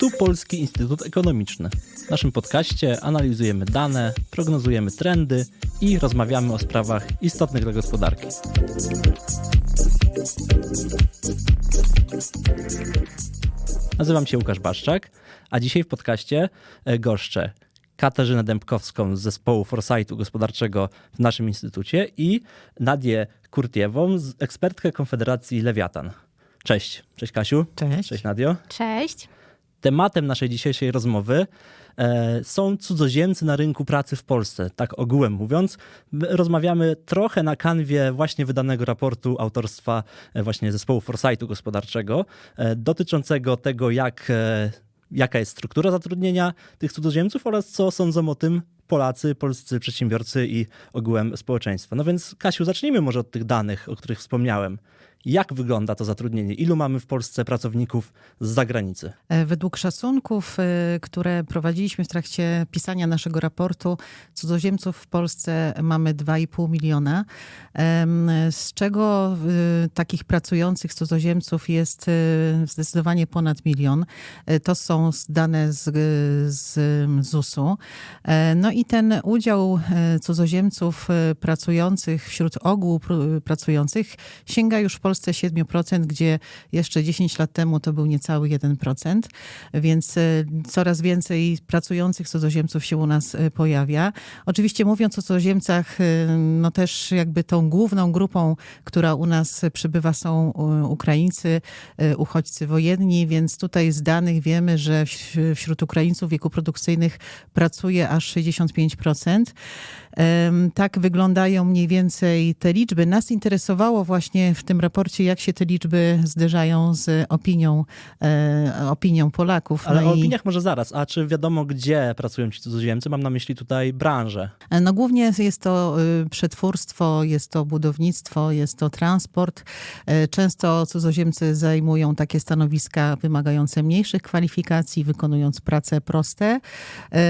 Tu Polski Instytut Ekonomiczny. W naszym podcaście analizujemy dane, prognozujemy trendy i rozmawiamy o sprawach istotnych dla gospodarki. Nazywam się Łukasz Baszczak, a dzisiaj w podcaście e, goszczę Katarzynę Dębkowską z zespołu Foresightu Gospodarczego w naszym instytucie i Nadię Kurtiewą, z- ekspertkę Konfederacji Lewiatan. Cześć. Cześć Kasiu. Cześć. Cześć Nadio. Cześć. Tematem naszej dzisiejszej rozmowy e, są cudzoziemcy na rynku pracy w Polsce, tak ogółem mówiąc. My Rozmawiamy trochę na kanwie właśnie wydanego raportu autorstwa e, właśnie zespołu Foresightu Gospodarczego e, dotyczącego tego, jak, jaka jest struktura zatrudnienia tych cudzoziemców oraz co sądzą o tym Polacy, polscy przedsiębiorcy i ogółem społeczeństwa. No więc Kasiu, zacznijmy może od tych danych, o których wspomniałem. Jak wygląda to zatrudnienie? Ilu mamy w Polsce pracowników z zagranicy? E, Według szacunków, e, które prowadziliśmy w trakcie pisania naszego raportu, cudzoziemców w Polsce mamy 2,5 miliona, z czego e, takich pracujących cudzoziemców jest zdecydowanie ponad milion. To są dane z, z ZUS-u. No i ten udział e, cudzoziemców e, pracujących wśród ogółu pr- pracujących sięga już w Polsce 7%, gdzie jeszcze 10 lat temu to był niecały 1%, więc e, coraz więcej pracujących cudzoziemców się u nas e, pojawia. Oczywiście mówiąc o cudzoziemcach, e, no też jakby tą główną grupą, która u nas przybywa są e, Ukraińcy, e, uchodźcy wojenni, więc tutaj z danych wiemy, że wś- wśród Ukraińców w wieku produkcyjnych pracuje aż 65%. Tak wyglądają mniej więcej te liczby. Nas interesowało właśnie w tym raporcie, jak się te liczby zderzają z opinią, e, opinią Polaków. Ale No o i- opiniach może zaraz. A czy wiadomo, gdzie pracują ci cudzoziemcy? Mam na myśli tutaj branżę. No głównie jest to y, przetwórstwo, jest to budownictwo, jest to transport. E, Często cudzoziemcy zajmują takie stanowiska wymagające mniejszych kwalifikacji, wykonując prace proste. E,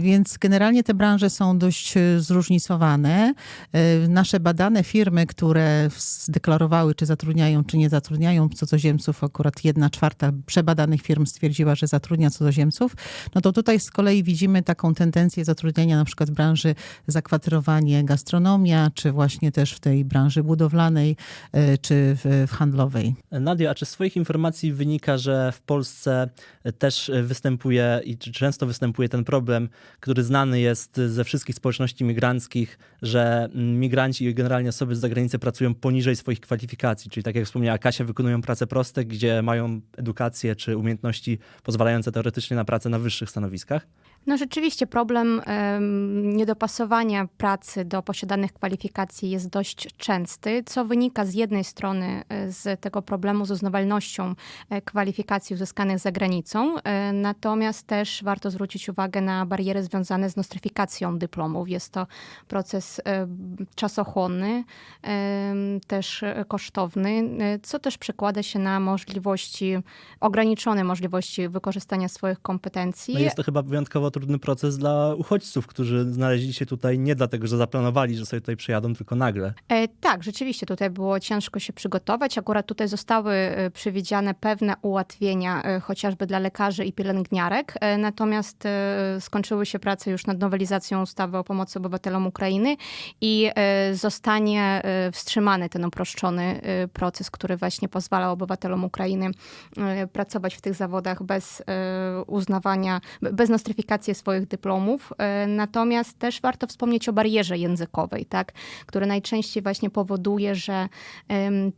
Więc generalnie te branże są dość e, zróżnicowane. E, Nasze badane firmy, które zdeklarowały, czy zatrudniają, czy nie zatrudniają cudzoziemców, akurat jedna czwarta przebadanych firm stwierdziła, że zatrudnia cudzoziemców, no to tutaj z kolei widzimy taką tendencję zatrudniania na przykład branży zakwaterowanie, gastronomia, czy właśnie też w tej branży budowlanej, e, czy w, handlowej. Nadia, a czy z Twoich informacji wynika, że w Polsce też występuje i często występuje ten problem, który znany jest ze wszystkich społeczności migranckich, że migranci i generalnie osoby z zagranicy pracują poniżej swoich kwalifikacji? Czyli tak jak wspomniała Kasia, wykonują prace proste, gdzie mają edukację czy umiejętności pozwalające teoretycznie na pracę na wyższych stanowiskach? No rzeczywiście problem em, niedopasowania pracy do posiadanych kwalifikacji jest dość częsty, co wynika z jednej strony e, z tego problemu z uznawalnością e, kwalifikacji uzyskanych za granicą, e, natomiast też warto zwrócić uwagę na bariery związane z nostryfikacją dyplomów. Jest to proces e, czasochłonny, też kosztowny, co też przekłada się na możliwości, ograniczone możliwości wykorzystania swoich kompetencji. No jest to chyba wyjątkowo trudny proces dla uchodźców, którzy znaleźli się tutaj nie dlatego, że zaplanowali, że sobie tutaj przyjadą, tylko nagle. E, tak, rzeczywiście tutaj było ciężko się przygotować. Akurat tutaj zostały e, przewidziane pewne ułatwienia, e, chociażby dla lekarzy i pielęgniarek. E, natomiast skończyły się prace już nad nowelizacją ustawy o pomocy obywatelom Ukrainy i zostanie wstrzymany ten uproszczony proces, który właśnie pozwala obywatelom Ukrainy pracować w tych zawodach bez uznawania, be- bez nostryfikacji swoich dyplomów. E, Natomiast też warto wspomnieć o barierze językowej, tak, które najczęściej właśnie powoduje, że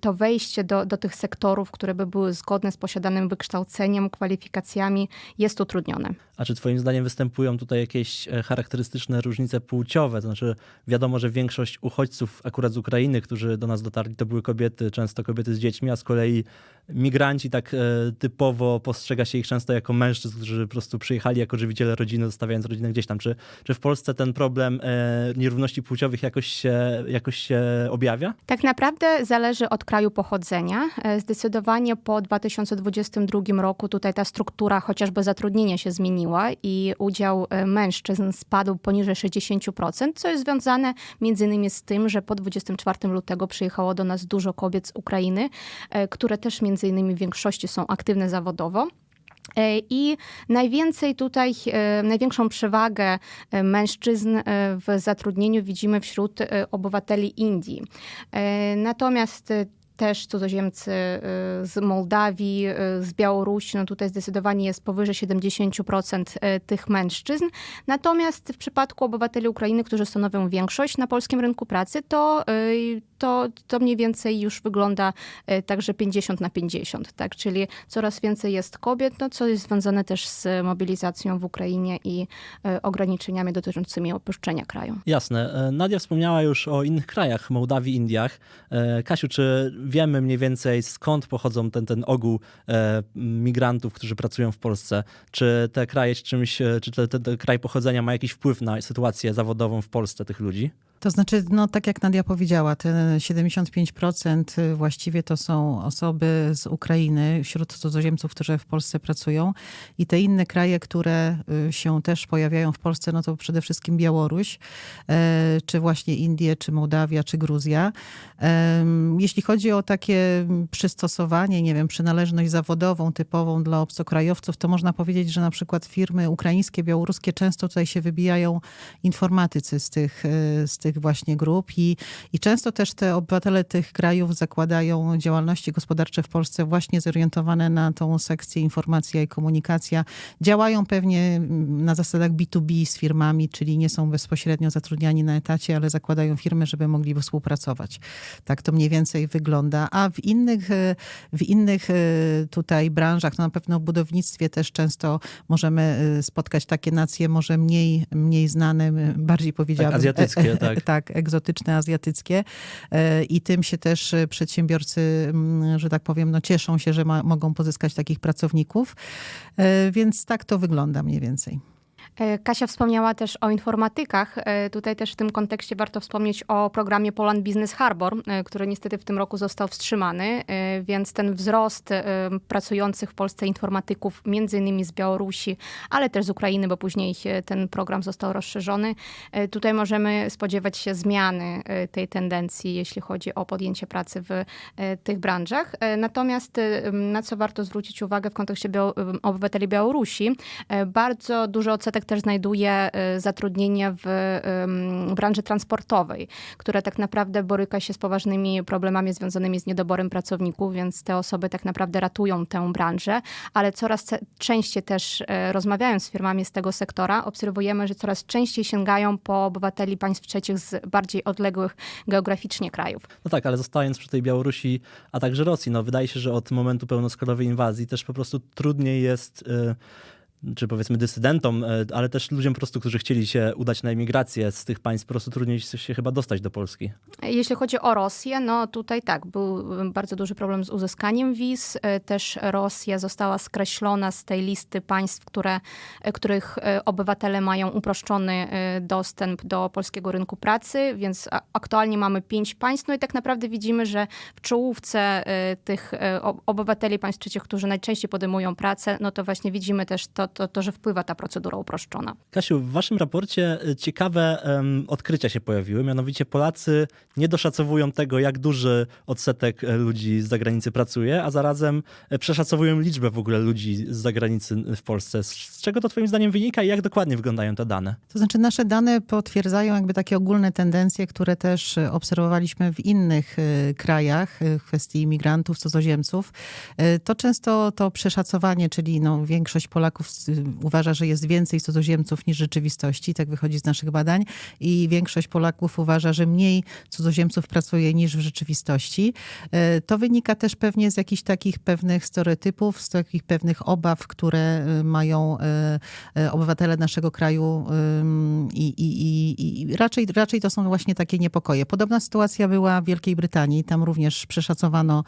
to wejście do, do tych sektorów, które by były zgodne z posiadanym wykształceniem, kwalifikacjami, jest utrudnione. A czy twoim zdaniem występują tutaj jakieś e, charakterystyczne różnice płciowe? To znaczy wiadomo, że większość uchodźców akurat z Ukrainy, którzy do nas dotarli, to były kobiety, często kobiety z dziećmi, a z kolei migranci tak e, typowo postrzega się ich często jako mężczyzn, którzy po prostu przyjechali jako żywiciele rodziny, zostawiając rodzinę gdzieś tam. Czy, czy w Polsce ten problem e, nierówności płciowych jakoś się, jakoś się objawia? Tak naprawdę zależy od kraju pochodzenia. E, Zdecydowanie po 2022 roku tutaj ta struktura chociażby zatrudnienia się zmieniła i udział mężczyzn spadł poniżej 60%, co jest związane między innymi z tym, że po 24 lutego przyjechało do nas dużo kobiet z Ukrainy, które też między innymi w większości są aktywne zawodowo. E, I najwięcej tutaj, e, największą przewagę e, mężczyzn w zatrudnieniu widzimy wśród obywateli Indii. Natomiast też cudzoziemcy e, z Mołdawii, e, z Białorusi, no tutaj zdecydowanie jest powyżej 70% e, tych mężczyzn. Natomiast w przypadku obywateli Ukrainy, którzy stanowią większość na polskim rynku pracy, to, to, to mniej więcej już wygląda także 50 na 50, tak? Czyli coraz więcej jest kobiet, no co jest związane też z mobilizacją w Ukrainie i ograniczeniami dotyczącymi opuszczenia kraju. Jasne. E, Nadia wspomniała już o innych krajach, Mołdawii, Indiach. E, Kasiu, czy wiemy mniej więcej skąd pochodzą ten, ten ogół e, migrantów, którzy pracują w Polsce? Czy te kraje czymś, e, czy ten, ten, kraj pochodzenia ma jakiś wpływ na sytuację zawodową w Polsce tych ludzi? To znaczy, no tak jak Nadia powiedziała, te 75% właściwie to są osoby z Ukrainy, wśród cudzoziemców, którzy w Polsce pracują. I te inne kraje, które y, się też pojawiają w Polsce, no to przede wszystkim Białoruś, e, czy właśnie Indie, czy Mołdawia, czy Gruzja. Jeśli chodzi o takie przystosowanie, nie wiem, przynależność zawodową typową dla obcokrajowców, to można powiedzieć, że na przykład firmy ukraińskie, białoruskie często tutaj się wybijają informatycy z tych, e, z tych właśnie grup i, i często też te obywatele tych krajów zakładają działalności gospodarcze w Polsce właśnie zorientowane na tą sekcję informacja i komunikacja. Działają pewnie mm, na zasadach B2B z firmami, czyli nie są bezpośrednio zatrudniani na etacie, ale zakładają firmy, żeby mogli współpracować. Tak to mniej więcej wygląda. A w innych, e, w innych e, tutaj branżach, no na pewno w budownictwie też często możemy e, spotkać takie nacje może mniej, mniej znane, bardziej powiedziałabym. azjatyckie, e, e, tak. Tak, egzotyczne, azjatyckie. E, I tym się też e, przedsiębiorcy, że tak powiem, no cieszą się, że ma, mogą pozyskać takich pracowników. E, Więc tak to wygląda mniej więcej. E, Kasia wspomniała też o informatykach. E, Tutaj też w tym kontekście warto wspomnieć o programie Poland Business Harbor, e, który niestety w tym roku został wstrzymany, więc ten wzrost pracujących w Polsce informatyków, między innymi z Białorusi, ale też z Ukrainy, bo później ten program został rozszerzony. Tutaj możemy spodziewać się zmiany tej tendencji, jeśli chodzi o podjęcie pracy w tych branżach. Natomiast na co warto zwrócić uwagę w kontekście obywateli Białorusi, bardzo duży odsetek też znajduje e, zatrudnienie w branży transportowej, która tak naprawdę boryka się z poważnymi problemami związanymi z niedoborem pracowników, więc te osoby tak naprawdę ratują tę branżę, ale coraz częściej też e, rozmawiając z firmami z tego sektora, obserwujemy, że coraz częściej sięgają po obywateli państw trzecich z bardziej odległych geograficznie krajów. No tak, ale zostając przy tej Białorusi, a także Rosji, no wydaje się, że od momentu pełnoskalowej inwazji też po prostu trudniej jest, y, czy powiedzmy dysydentom, y, ale też ludziom po prostu, którzy chcieli się udać na emigrację z tych państw, po prostu trudniej się chyba dostać do Polski. Jeśli chodzi o Rosję, no tutaj tak, był bardzo duży problem z uzyskaniem wiz. E, Też Rosja została skreślona z tej listy państw, które, e, których e, obywatele mają uproszczony e, dostęp do polskiego rynku pracy, więc aktualnie mamy pięć państw. No i tak naprawdę widzimy, że w czołówce e, tych e, ob- obywateli państw trzecich, którzy najczęściej podejmują pracę, no to właśnie widzimy też to, to, to że wpływa ta procedura uproszczona. Kasiu, w waszym raporcie y, ciekawe em, odkrycia się pojawiły. Mianowicie Polacy nie doszacowują tego, jak duży odsetek e, ludzi z zagranicy pracuje, a zarazem e, przeszacowują liczbę w ogóle ludzi z zagranicy w Polsce. Z czego to twoim zdaniem wynika i jak dokładnie wyglądają te dane? To znaczy nasze dane potwierdzają jakby takie ogólne tendencje, które też e, obserwowaliśmy w innych krajach w kwestii imigrantów, cudzoziemców. To często to przeszacowanie, czyli no, większość Polaków uważa, że jest więcej cudzoziemców niż rzeczywistości, tak wychodzi z naszych badań i większość Polaków uważa, że mniej cudzoziemców pracuje niż w rzeczywistości. E, To wynika też pewnie z jakichś takich pewnych stereotypów, z takich pewnych obaw, które e, mają e, obywatele naszego kraju i, i, i, i raczej, raczej to są właśnie takie niepokoje. Podobna sytuacja była w Wielkiej Brytanii. Tam również przeszacowano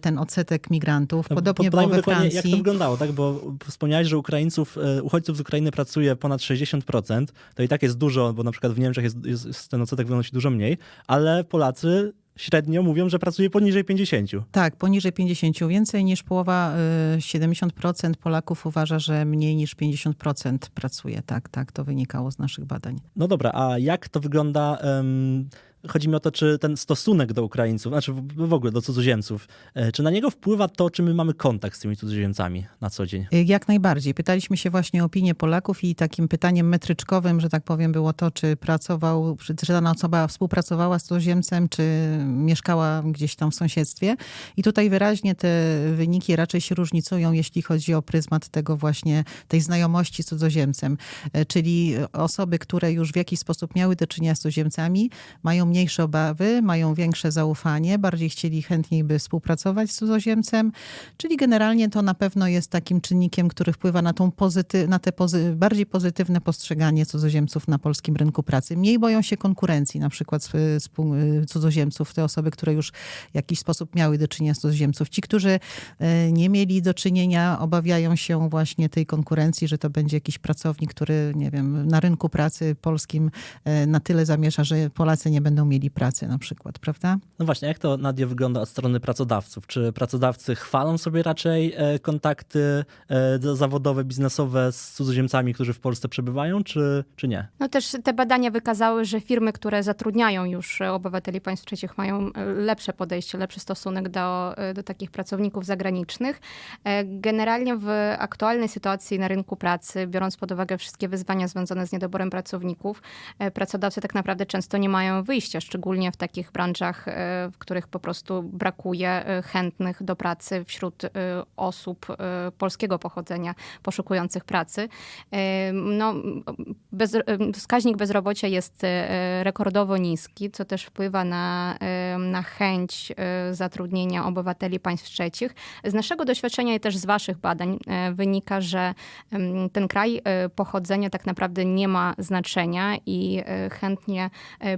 ten odsetek migrantów. No, Podobnie było we dokładnie, jak to Francji. wyglądało, tak? Bo wspomniałeś, że Ukraińców, e, uchodźców z Ukrainy pracuje ponad 60%. To i tak jest dużo, bo na przykład w Niemczech jest, jest, ten odsetek wynosi dużo mniej, ale Polacy średnio mówią, że pracuje poniżej 50. Tak, poniżej 50. Więcej niż połowa, y, 70% Polaków uważa, że mniej niż 50% pracuje. Tak, tak, to wynikało z naszych badań. No dobra, a jak to wygląda em, chodzi mi o to, czy ten stosunek do Ukraińców, znaczy w, ogóle do cudzoziemców, e, czy na niego wpływa to, czy my mamy kontakt z tymi cudzoziemcami na co dzień? Y, Jak najbardziej. Pytaliśmy się właśnie o opinię Polaków i takim pytaniem metryczkowym, że tak powiem, było to, czy pracował, czy czy dana osoba współpracowała z cudzoziemcem, czy mieszkała gdzieś tam w sąsiedztwie. I tutaj wyraźnie te wyniki raczej się różnicują, jeśli chodzi o pryzmat tego właśnie, tej znajomości z cudzoziemcem. E, Czyli osoby, które już w jakiś sposób miały do czynienia z cudzoziemcami, mają mniejsze obawy, mają większe zaufanie, bardziej chcieli chętniej by współpracować z cudzoziemcem, czyli generalnie to na pewno jest takim czynnikiem, który wpływa na, tą pozyty, na te pozy, bardziej pozytywne postrzeganie cudzoziemców na polskim rynku pracy. Mniej boją się konkurencji, na przykład z, z pu- cudzoziemców, te osoby, które już w jakiś sposób miały do czynienia z cudzoziemców. Ci, którzy e, nie mieli do czynienia, obawiają się właśnie tej konkurencji, że to będzie jakiś pracownik, który, nie wiem, na rynku pracy polskim e, na tyle zamiesza, że Polacy nie będą mieli pracy na przykład, prawda? No właśnie, jak to Nadia wygląda od strony pracodawców? Czy pracodawcy chwalą sobie raczej e, kontakty e, zawodowe, biznesowe z cudzoziemcami, którzy w Polsce przebywają, czy, czy nie? No też te badania wykazały, że firmy, które zatrudniają już obywateli państw trzecich mają e, lepsze podejście, lepszy stosunek do, do takich pracowników zagranicznych. Generalnie w aktualnej sytuacji na rynku pracy, biorąc pod uwagę wszystkie wyzwania związane z niedoborem pracowników, pracodawcy tak naprawdę często nie mają wyjścia, szczególnie w takich branżach, e, w których po prostu brakuje e, chętnych do pracy wśród e, osób polskiego pochodzenia poszukujących pracy. No, bez, wskaźnik bezrobocia jest rekordowo niski, co też wpływa na, na chęć zatrudnienia obywateli państw trzecich. Z naszego doświadczenia i też z waszych badań wynika, że ten kraj pochodzenia tak naprawdę nie ma znaczenia i chętnie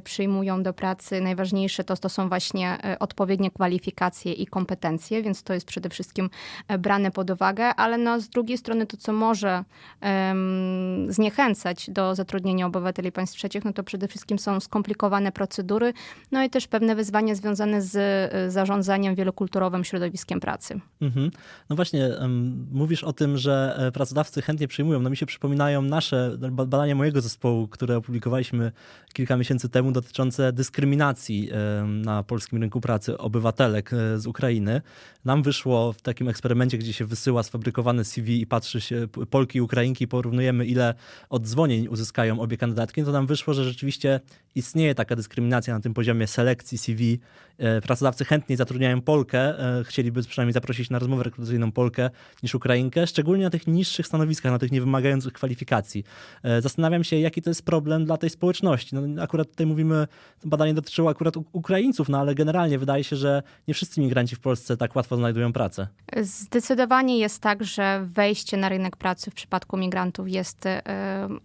przyjmują do pracy. Najważniejsze to, to są właśnie e, odpowiednie kwalifikacje i kompetencje, więc to jest przede wszystkim e, brane pod uwagę, ale no, z drugiej strony to, co może em, zniechęcać do zatrudnienia obywateli państw trzecich, no to przede wszystkim są skomplikowane procedury, no i też pewne wyzwania związane z e, zarządzaniem wielokulturowym środowiskiem pracy. Mhm. No właśnie, em, mówisz o tym, że pracodawcy chętnie przyjmują. No mi się przypominają nasze ba- badania mojego zespołu, które opublikowaliśmy kilka miesięcy temu, dotyczące dyskryminacji na polskim rynku pracy obywatelek e, z Ukrainy. Nam wyszło w takim eksperymencie, gdzie się wysyła sfabrykowane CV i patrzy się Polki i Ukrainki, porównujemy ile odzwonień uzyskają obie kandydatki, no to nam wyszło, że rzeczywiście istnieje taka dyskryminacja na tym poziomie selekcji CV. E, Pracodawcy chętniej zatrudniają Polkę, e, chcieliby przynajmniej zaprosić na rozmowę rekrutacyjną Polkę niż Ukrainkę, szczególnie na tych niższych stanowiskach, na tych niewymagających kwalifikacji. Zastanawiam się, jaki to jest problem dla tej społeczności. No, akurat tutaj mówimy, badanie dotyczyło akurat Ukraińców, no ale generalnie wydaje się, że nie wszyscy migranci w Polsce tak łatwo znajdują pracę. Zdecydowanie jest tak, że wejście na rynek pracy w przypadku migrantów jest e,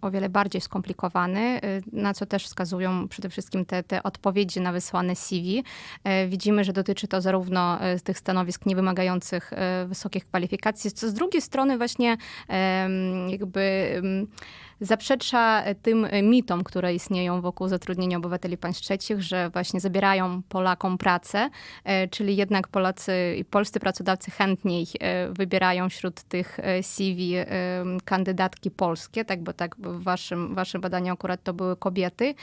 o wiele bardziej skomplikowane, e, na co też wskazują przede wszystkim te, te odpowiedzi na wysłane CV. E, Widzimy, że dotyczy to zarówno tych stanowisk niewymagających wysokich kwalifikacji, co z drugiej strony właśnie jakby em, zaprzecza tym mitom, które istnieją wokół zatrudnienia obywateli państw trzecich, że właśnie zabierają Polakom pracę, e, czyli jednak Polacy i polscy pracodawcy chętniej e, wybierają wśród tych e, CV e, kandydatki polskie, tak, bo tak w waszym, waszym badaniu akurat to były kobiety.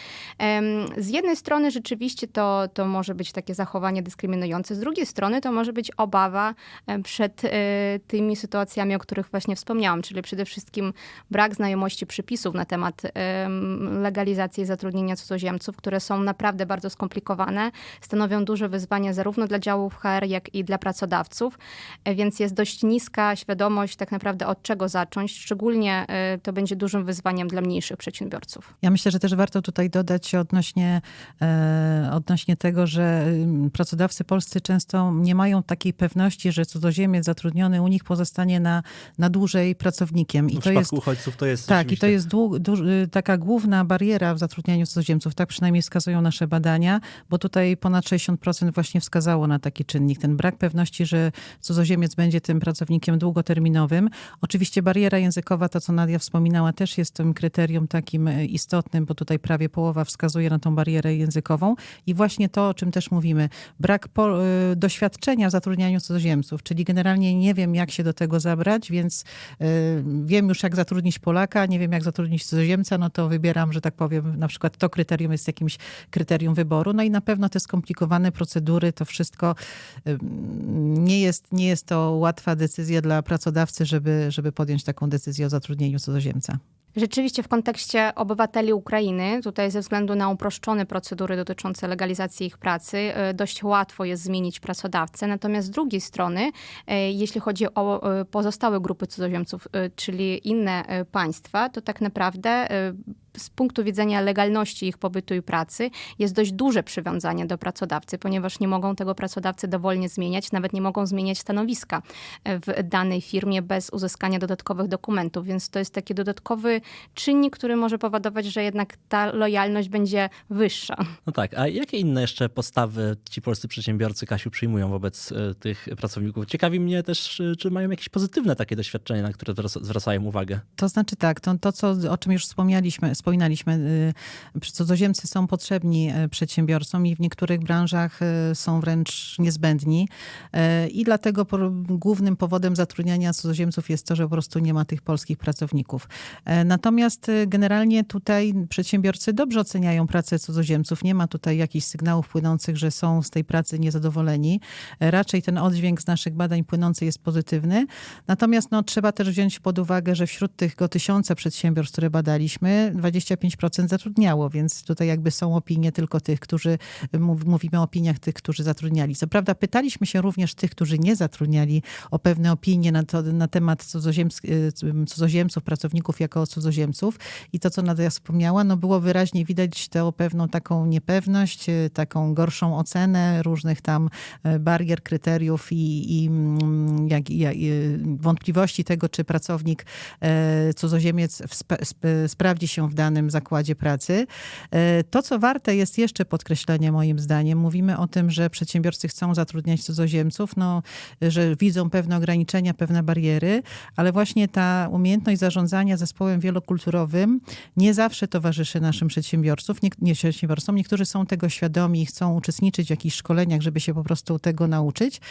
Z jednej strony rzeczywiście to, to może być takie zachowanie dyskryminujące, z drugiej strony to może być obawa e, przed e, tymi sytuacjami, o których właśnie wspomniałam, czyli przede wszystkim brak znajomości przepisów na temat em, legalizacji zatrudnienia cudzoziemców, które są naprawdę bardzo skomplikowane, stanowią duże wyzwanie zarówno dla działów HR, jak i dla pracodawców, E, więc jest dość niska świadomość tak naprawdę od czego zacząć, szczególnie e, to będzie dużym wyzwaniem dla mniejszych przedsiębiorców. Ja myślę, że też warto tutaj dodać odnośnie, e, odnośnie tego, że pracodawcy polscy często nie mają takiej pewności, że cudzoziemiec zatrudniony u nich pozostanie na, na dłużej pracownikiem. I w to przypadku jest uchodźców to jest tak, i to rzeczywiście- jest dłu, duż, y, taka główna bariera w zatrudnianiu cudzoziemców. Tak przynajmniej wskazują nasze badania, bo tutaj ponad 60% właśnie wskazało na taki czynnik. Ten brak pewności, że cudzoziemiec będzie tym pracownikiem długoterminowym. Oczywiście bariera językowa, to co Nadia wspominała, też jest tym kryterium takim y, istotnym, bo tutaj prawie połowa wskazuje na tą barierę językową. I właśnie to, o czym też mówimy, brak po, y, doświadczenia w zatrudnianiu cudzoziemców, czyli generalnie nie wiem, jak się do tego zabrać, więc y, wiem już, jak zatrudnić Polaka, nie wiem, jak zatrudnić cudzoziemca, no to wybieram, że tak powiem, na przykład to kryterium jest jakimś kryterium wyboru. No i na pewno te skomplikowane procedury, to wszystko nie jest, nie jest to łatwa decyzja dla pracodawcy, żeby, żeby podjąć taką decyzję o zatrudnieniu cudzoziemca. Rzeczywiście w kontekście obywateli Ukrainy, tutaj ze względu na uproszczone procedury dotyczące legalizacji ich pracy, e, dość łatwo jest zmienić pracodawcę. Natomiast z drugiej strony, e, jeśli chodzi o e, pozostałe grupy cudzoziemców, czyli inne państwa, to tak naprawdę z punktu widzenia legalności ich pobytu i pracy jest dość duże przywiązanie do pracodawcy, ponieważ nie mogą tego pracodawcy dowolnie zmieniać, nawet nie mogą zmieniać stanowiska e, w danej firmie bez uzyskania dodatkowych dokumentów, więc to jest taki dodatkowy czynnik, który może powodować, że jednak ta lojalność będzie wyższa. No tak, a jakie inne jeszcze postawy ci polscy przedsiębiorcy, Kasiu, przyjmują wobec e, tych pracowników? Ciekawi mnie też, e, czy mają jakieś pozytywne takie doświadczenia, na które zwraca- zwracają uwagę. To znaczy tak, to, to co, o czym już wspomnieliśmy, wspominaliśmy, y, cudzoziemcy są potrzebni y, przedsiębiorcom i w niektórych branżach y, są wręcz niezbędni i dlatego głównym powodem zatrudniania cudzoziemców jest to, że po prostu nie ma tych polskich pracowników. Natomiast generalnie tutaj przedsiębiorcy dobrze oceniają pracę cudzoziemców. Nie ma tutaj jakichś sygnałów płynących, że są z tej pracy niezadowoleni. Raczej ten oddźwięk z naszych badań płynący jest pozytywny. Natomiast no, trzeba też wziąć pod uwagę, że wśród tego tysiąca przedsiębiorstw, które badaliśmy, 25% zatrudniało, więc tutaj jakby są opinie tylko tych, którzy, mów, mówimy o opiniach tych, którzy zatrudniali. Co prawda pytaliśmy się również tych, którzy nie zatrudniali o pewne opinie na, to, na temat cudzoziemsk, y, cudzoziemców, pracowników jako cudzoziemców i to, co Nadia wspomniała, no było wyraźnie widać tę pewną taką niepewność, y, taką gorszą ocenę różnych tam y, barier, kryteriów i, i mm, jak, wątpliwości tego, czy pracownik e, cudzoziemiec sprawdzi się w danym zakładzie pracy. E, To, co warte jest jeszcze podkreślenia moim zdaniem, mówimy o tym, że przedsiębiorcy chcą zatrudniać cudzoziemców, no, że widzą pewne ograniczenia, pewne bariery, ale właśnie ta umiejętność zarządzania zespołem wielokulturowym nie zawsze towarzyszy naszym przedsiębiorców, nie, nie przedsiębiorcom. Niektórzy są tego świadomi i chcą uczestniczyć w jakichś szkoleniach, żeby się po prostu tego nauczyć.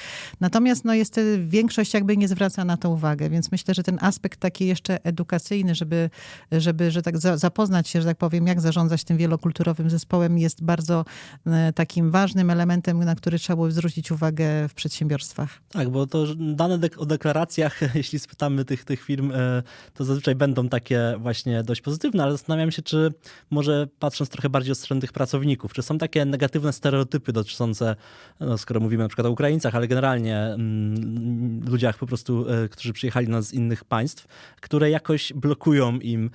Natomiast no, jest, większość jakby nie zwraca na to uwagę, więc myślę, że ten aspekt taki jeszcze edukacyjny, żeby, żeby że tak za, zapoznać się, że tak powiem, jak zarządzać tym wielokulturowym zespołem jest bardzo e, takim ważnym elementem, na który trzeba było zwrócić uwagę w przedsiębiorstwach. Tak, bo to dane dek- o deklaracjach, jeśli spytamy tych, tych firm, e, to zazwyczaj będą takie właśnie dość pozytywne, ale zastanawiam się, czy może patrząc trochę bardziej od strony tych pracowników, czy są takie negatywne stereotypy dotyczące, no, skoro mówimy na przykład o Ukraińcach, ale generalnie mm, ludziach po prostu, e, którzy przyjechali no, z innych państw, które jakoś blokują im,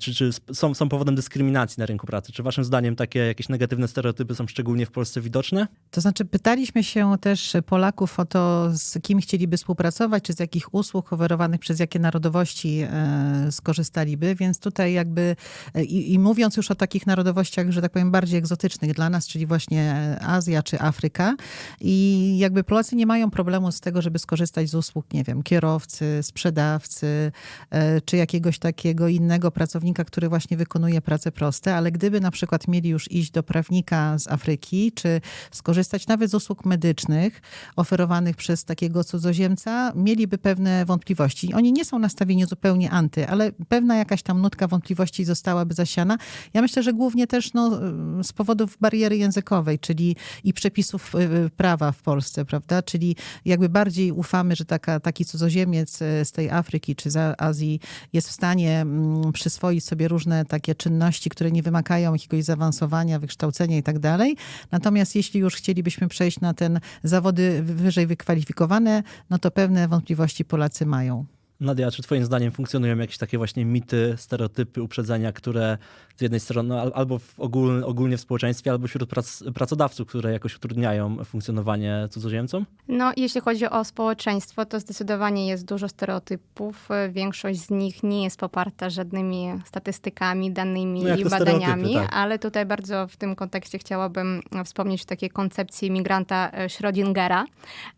czy, czy są, są powodem dyskryminacji na rynku pracy. Czy waszym zdaniem takie jakieś negatywne stereotypy są szczególnie w Polsce widoczne? To znaczy, pytaliśmy się też Polaków o to, z kim chcieliby współpracować, czy z jakich usług oferowanych przez jakie narodowości e, skorzystaliby, więc tutaj jakby e, i, i mówiąc już o takich narodowościach, że tak powiem, bardziej egzotycznych dla nas, czyli właśnie Azja czy Afryka i jakby Polacy nie mają problemu z tego, żeby skorzystać z usług, nie wiem, kierowcy, sprzedawcy, e, czy jakiegoś takiego innego pracownika, który właśnie wykonuje prace proste, ale gdyby na przykład mieli już iść do prawnika z Afryki, czy skorzystać nawet z usług medycznych oferowanych przez takiego cudzoziemca, mieliby pewne wątpliwości. Oni nie są nastawieni zupełnie anty, ale pewna jakaś tam nutka wątpliwości zostałaby zasiana. Ja myślę, że głównie też no, z powodów bariery językowej, czyli i przepisów y, prawa w Polsce, prawda? Czyli jakby bardziej ufamy, że taka, taki cudzoziemiec y, z tej Afryki czy z Azji jest w stanie mm, przyswoić sobie różne takie czynności, które nie wymagają jakiegoś zaawansowania, wykształcenia i tak dalej. Natomiast jeśli już chcielibyśmy przejść na ten zawody wyżej wykwalifikowane, no to pewne wątpliwości Polacy mają. Nadia, czy twoim zdaniem funkcjonują jakieś takie właśnie mity, stereotypy, uprzedzenia, które z jednej strony al- albo w ogól, ogólnie w społeczeństwie, albo wśród prac, pracodawców, które jakoś utrudniają funkcjonowanie cudzoziemcom? No, jeśli chodzi o społeczeństwo, to zdecydowanie jest dużo stereotypów. Większość z nich nie jest poparta żadnymi statystykami, danymi No i badaniami, tak. ale tutaj bardzo w tym kontekście chciałabym wspomnieć o takiej koncepcji migranta e, Schrödingera,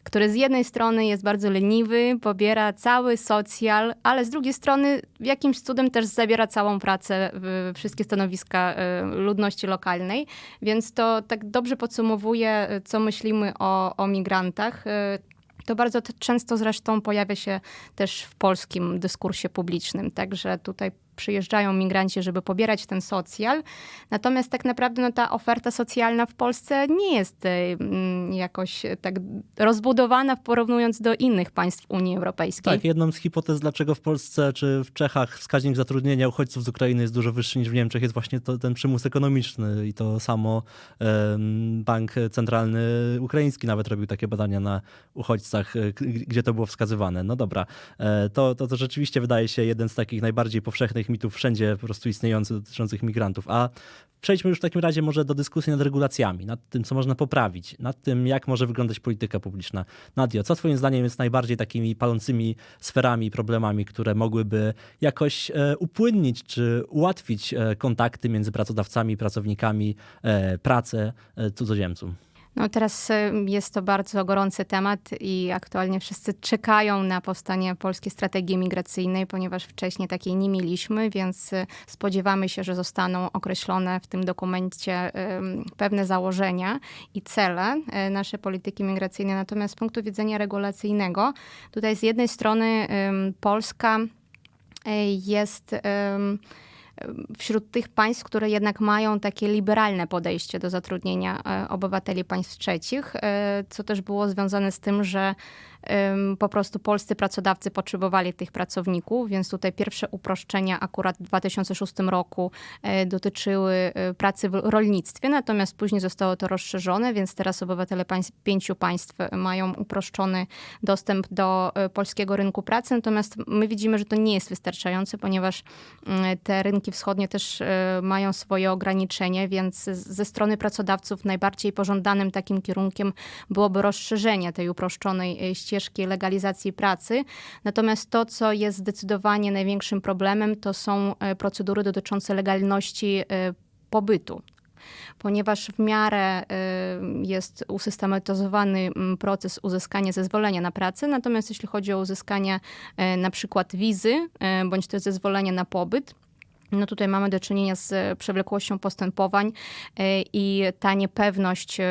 który z jednej strony jest bardzo leniwy, pobiera cały ale z drugiej strony jakimś cudem też zabiera całą pracę, w wszystkie stanowiska e, ludności lokalnej, więc to tak dobrze podsumowuje, e, co myślimy o, o migrantach. To bardzo często zresztą pojawia się też w polskim dyskursie publicznym, także tutaj przyjeżdżają migranci, żeby pobierać ten socjal. Natomiast tak naprawdę no, ta oferta socjalna w Polsce nie jest e, mm, jakoś tak rozbudowana porównując do innych państw Unii Europejskiej. Tak, jedną z hipotez, dlaczego w Polsce czy w Czechach wskaźnik zatrudnienia uchodźców z Ukrainy jest dużo wyższy niż w Niemczech, jest właśnie to, ten przymus ekonomiczny i to samo Bank Centralny Ukraiński nawet robił takie badania na uchodźcach, k- gdzie to było wskazywane. No dobra, e, to, to, to rzeczywiście wydaje się jeden z takich najbardziej powszechnych mitów wszędzie po prostu istniejących dotyczących migrantów. A przejdźmy już w takim razie może do dyskusji nad regulacjami, nad tym, co można poprawić, nad tym, jak może wyglądać polityka publiczna. Nadia, co twoim zdaniem jest najbardziej takimi palącymi sferami, problemami, które mogłyby jakoś e, upłynnić czy ułatwić e, kontakty między pracodawcami i pracownikami, e, pracę cudzoziemców? No teraz y, jest to bardzo gorący temat i aktualnie wszyscy czekają na powstanie polskiej strategii migracyjnej, ponieważ wcześniej takiej nie mieliśmy, więc y, spodziewamy się, że zostaną określone w tym dokumencie pewne założenia i cele y, naszej polityki migracyjnej. Natomiast z punktu widzenia regulacyjnego, tutaj z jednej strony Polska jest wśród tych państw, które jednak mają takie liberalne podejście do zatrudnienia e, obywateli państw trzecich, e, co też było związane z tym, że po prostu polscy pracodawcy potrzebowali tych pracowników, więc tutaj pierwsze uproszczenia akurat w 2006 roku e, dotyczyły e, pracy w rolnictwie, natomiast później zostało to rozszerzone, więc teraz obywatele państw, pięciu państw mają uproszczony dostęp do e, polskiego rynku pracy, natomiast my widzimy, że to nie jest wystarczające, ponieważ mm, te rynki wschodnie też e, mają swoje ograniczenia, więc ze strony pracodawców najbardziej pożądanym takim kierunkiem byłoby rozszerzenie tej uproszczonej e, ścieżki legalizacji pracy. Natomiast to, co jest zdecydowanie największym problemem, to są e, procedury dotyczące legalności e, pobytu ponieważ w miarę y, jest usystematyzowany mm, proces uzyskania zezwolenia na pracę, natomiast jeśli chodzi o uzyskanie e, na przykład wizy e, bądź też zezwolenia na pobyt, no tutaj mamy do czynienia z e, przewlekłością postępowań e, i ta niepewność e,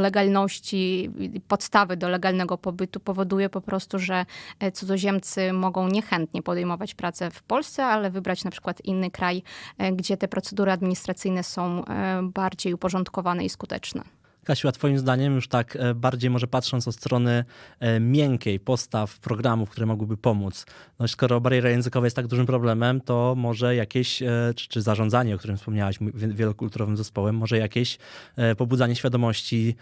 legalności, podstawy do legalnego pobytu powoduje po prostu, że e, cudzoziemcy mogą niechętnie podejmować pracę w Polsce, ale wybrać na przykład inny kraj, e, gdzie te procedury administracyjne są e, bardziej uporządkowane i skuteczne. Kasiu, a twoim zdaniem, już tak e, bardziej może patrząc od strony e, miękkiej postaw programów, które mogłyby pomóc, no skoro bariera językowa jest tak dużym problemem, to może jakieś, e, czy, czy zarządzanie, o którym wspomniałaś, wielokulturowym zespołem, może jakieś pobudzanie świadomości,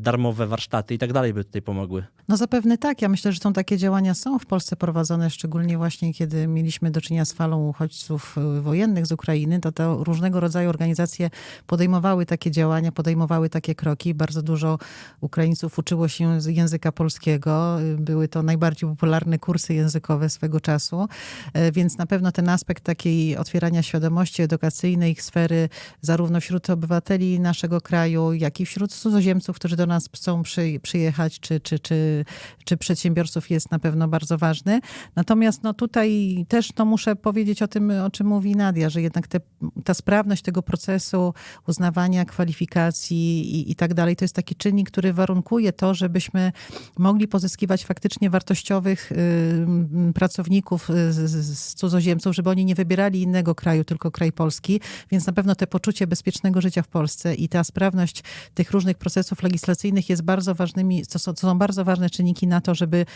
darmowe warsztaty i tak dalej by tutaj pomogły. No zapewne tak. Ja myślę, że są takie działania są w Polsce prowadzone, szczególnie właśnie kiedy mieliśmy do czynienia z falą uchodźców wojennych z Ukrainy, to, to różnego rodzaju organizacje podejmowały takie działania, podejmowały takie kroki. Bardzo dużo Ukraińców uczyło się języka polskiego. Były to najbardziej popularne kursy językowe swego czasu, Y, więc na pewno ten aspekt takiej otwierania świadomości edukacyjnej ich sfery zarówno wśród obywateli naszego kraju, jak i wśród cudzoziemców, którzy do nas chcą przy, przyjechać, czy, czy, czy, czy przedsiębiorców jest na pewno bardzo ważny. Natomiast no tutaj też no muszę powiedzieć o tym, o czym mówi Nadia, że jednak te, ta sprawność tego procesu uznawania kwalifikacji i, i tak dalej, to jest taki czynnik, który warunkuje to, żebyśmy mogli pozyskiwać faktycznie wartościowych y, pracowników y, z, cudzoziemców, żeby oni nie wybierali innego kraju, tylko kraj polski. Więc na pewno te poczucie bezpiecznego życia w Polsce i ta sprawność tych różnych procesów legislacyjnych jest bardzo ważnymi, to są, to są bardzo ważne czynniki na to, żeby,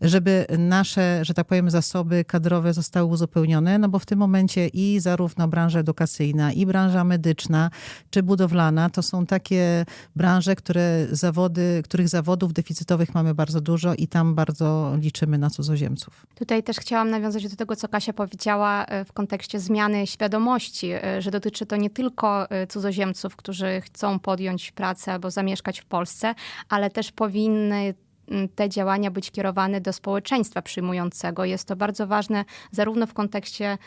żeby nasze, że tak powiem, zasoby kadrowe zostały uzupełnione, no bo w tym momencie i zarówno branża edukacyjna, i branża medyczna, czy budowlana, to są takie branże, które zawody, których zawodów deficytowych mamy bardzo dużo i tam bardzo liczymy na cudzoziemców. Tutaj też chciałam nawiązać do tego, co Kasia powiedziała e, w kontekście zmiany świadomości, e, że dotyczy to nie tylko e, cudzoziemców, którzy chcą podjąć pracę albo zamieszkać w Polsce, ale też powinny te działania być kierowane do społeczeństwa przyjmującego. Jest to bardzo ważne zarówno w kontekście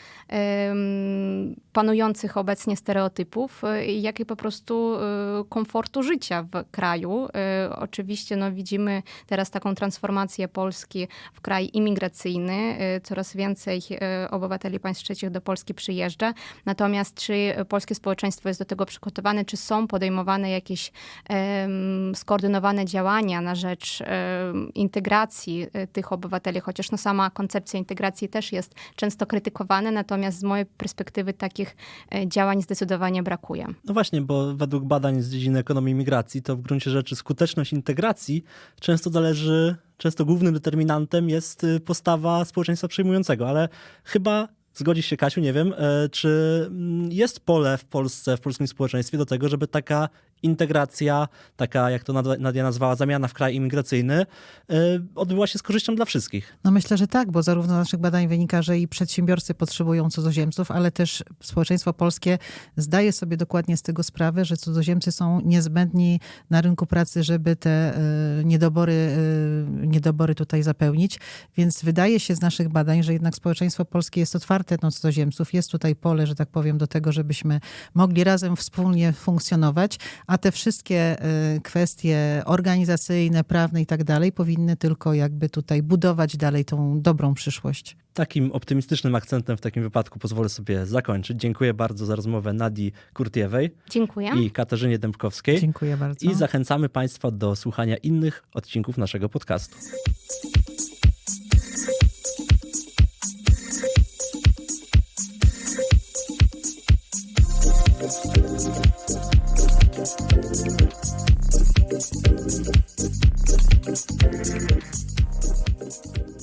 panujących obecnie stereotypów, e, jak i po prostu e, komfortu życia w kraju. E, Oczywiście no, widzimy teraz taką transformację Polski w kraj imigracyjny. Y, Coraz więcej y, obywateli państw trzecich do Polski przyjeżdża. Natomiast czy polskie społeczeństwo jest do tego przygotowane, czy są podejmowane jakieś skoordynowane działania na rzecz integracji e, tych obywateli, chociaż no, sama koncepcja integracji też jest często krytykowana, natomiast z mojej perspektywy takich e, działań zdecydowanie brakuje. No właśnie, bo według badań z dziedziny ekonomii migracji, to w gruncie rzeczy skuteczność integracji często zależy, często głównym determinantem jest y, postawa społeczeństwa przyjmującego, ale chyba zgodzisz się, Kasiu, nie wiem, e, czy mm, jest pole w Polsce, w polskim społeczeństwie do tego, żeby taka integracja, taka jak to Nad- Nadia nazwała, zamiana w kraj imigracyjny, e, odbyła się z korzyścią dla wszystkich. No myślę, że tak, bo zarówno z naszych badań wynika, że i przedsiębiorcy potrzebują cudzoziemców, ale też społeczeństwo polskie zdaje sobie dokładnie z tego sprawę, że cudzoziemcy są niezbędni na rynku pracy, żeby te y, niedobory, y, niedobory tutaj zapełnić. Więc wydaje się z naszych badań, że jednak społeczeństwo polskie jest otwarte na cudzoziemców. Jest tutaj pole, że tak powiem, do tego, żebyśmy mogli razem wspólnie funkcjonować, a te wszystkie y, kwestie organizacyjne, prawne i tak dalej powinny tylko jakby tutaj budować dalej tą dobrą przyszłość. Takim optymistycznym akcentem w takim wypadku pozwolę sobie zakończyć. Dziękuję bardzo za rozmowę Nadii Kurtiewej Dziękuję. i Katarzynie Dębkowskiej. Dziękuję bardzo. I zachęcamy Państwa do słuchania innych odcinków naszego podcastu. Thank you.